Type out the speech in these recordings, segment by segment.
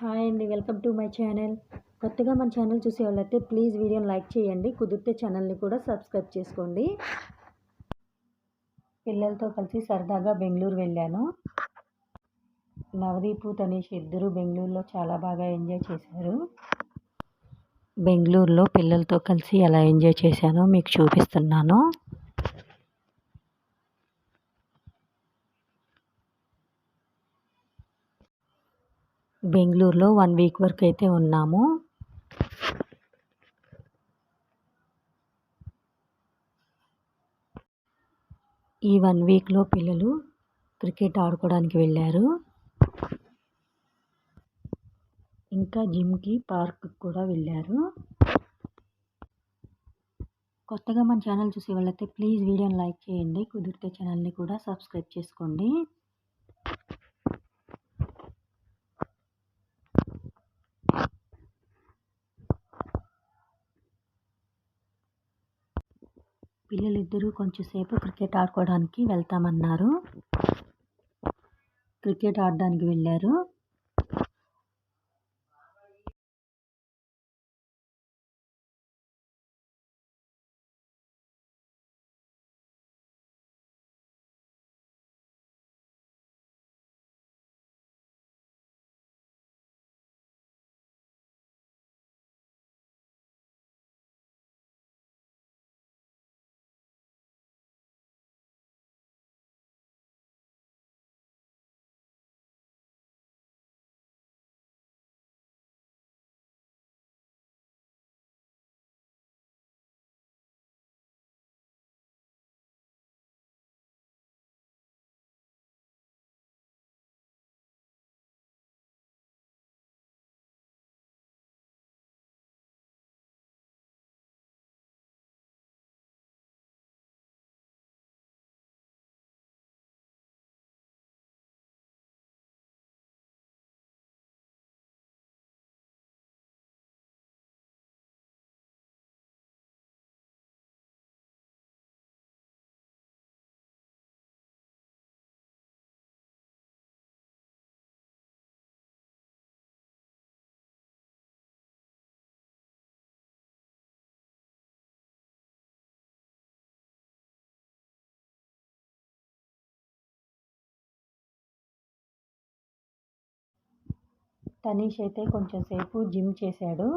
Hi అండి welcome to my channel. కొత్తగా మన ఛానల్ చూసే వాళ్ళైతే ప్లీజ్ వీడియోని లైక్ చేయండి కుదిరితే ఛానల్ని కూడా సబ్స్క్రైబ్ చేసుకోండి. పిల్లలతో కలిసి సరదాగా బెంగళూరు వెళ్ళాను. నవదీపు తనీష్ ఇద్దరు బెంగళూరులో చాలా బాగా ఎంజాయ్ చేశారు. బెంగళూరులో పిల్లలతో కలిసి ఎలా ఎంజాయ్ చేశానో మీకు చూపిస్తున్నాను. బెంగళూరులో వన్ వీక్ వరకు అయితే ఉన్నాము. ఈ వన్ వీక్లో పిల్లలు క్రికెట్ ఆడుకోవడానికి వెళ్ళారు. ఇంకా జిమ్కి పార్క్కి కూడా వెళ్ళారు. కొత్తగా మన ఛానల్ చూసే వాళ్ళైతే ప్లీజ్ వీడియోని లైక్ చేయండి. కుదిరితే ఛానల్ని కూడా సబ్స్క్రైబ్ చేసుకోండి. పిల్లలిద్దరూ కొంచెంసేపు క్రికెట్ ఆడుకోవడానికి వెళ్తామన్నారు. క్రికెట్ ఆడడానికి వెళ్ళారు. తనీష్ అయితే కొంచెం సేపు జిమ్ చేశాడు.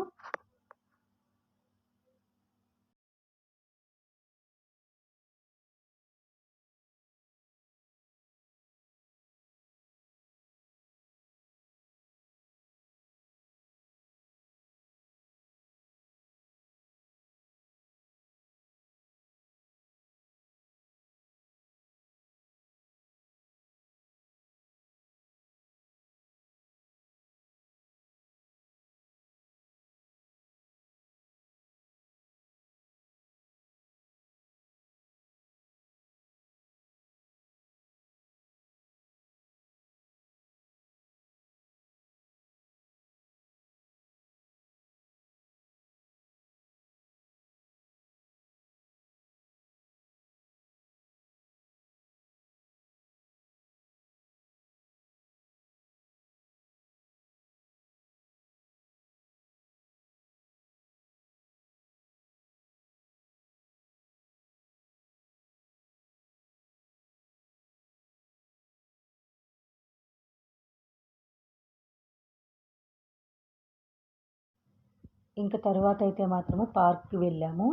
ఇంకా తర్వాత అయితే మాత్రము పార్క్కి వెళ్ళాము.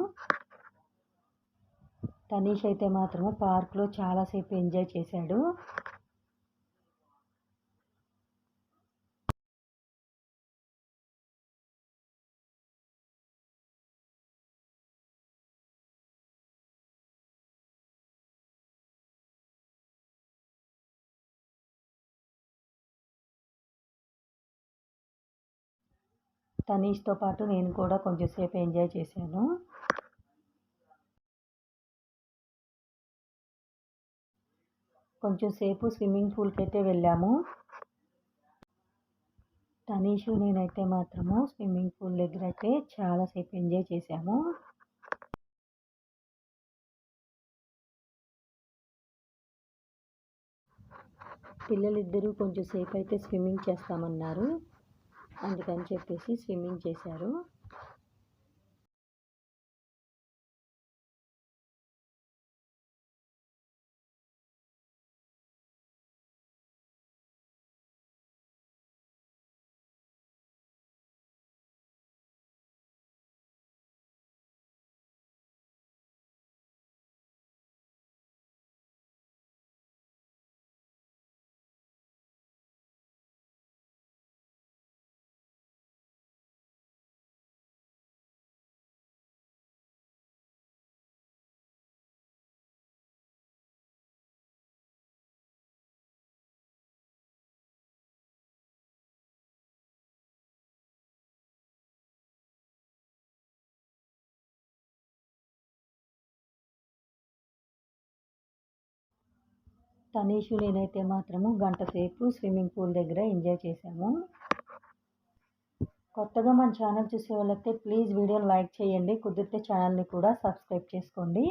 తనీష్ అయితే మాత్రము పార్క్లో చాలాసేపు ఎంజాయ్ చేశాడు. తనీష్తో పాటు నేను కూడా కొంచెంసేపు ఎంజాయ్ చేశాను. కొంచెం సేపు స్విమ్మింగ్ పూల్కి అయితే వెళ్ళాము. తనీషు నేనైతే మాత్రము స్విమ్మింగ్ పూల్ దగ్గర అయితే చాలాసేపు ఎంజాయ్ చేశాము. పిల్లలిద్దరూ కొంచెం సేపు అయితే స్విమ్మింగ్ చేస్తామన్నారు. అందుకని చెప్పేసి స్విమ్మింగ్ చేశారు. తనీషు నేనైతే మాత్రము గంట సేపు స్విమ్మింగ్ పూల్ దగ్గర ఎంజాయ్ చేసాము కొత్తగా మన ఛానల్ చూసే వాళ్ళైతే ప్లీజ్ వీడియోని లైక్ చేయండి. కుదిరితే ఛానల్ని కూడా సబ్స్క్రైబ్ చేసుకోండి.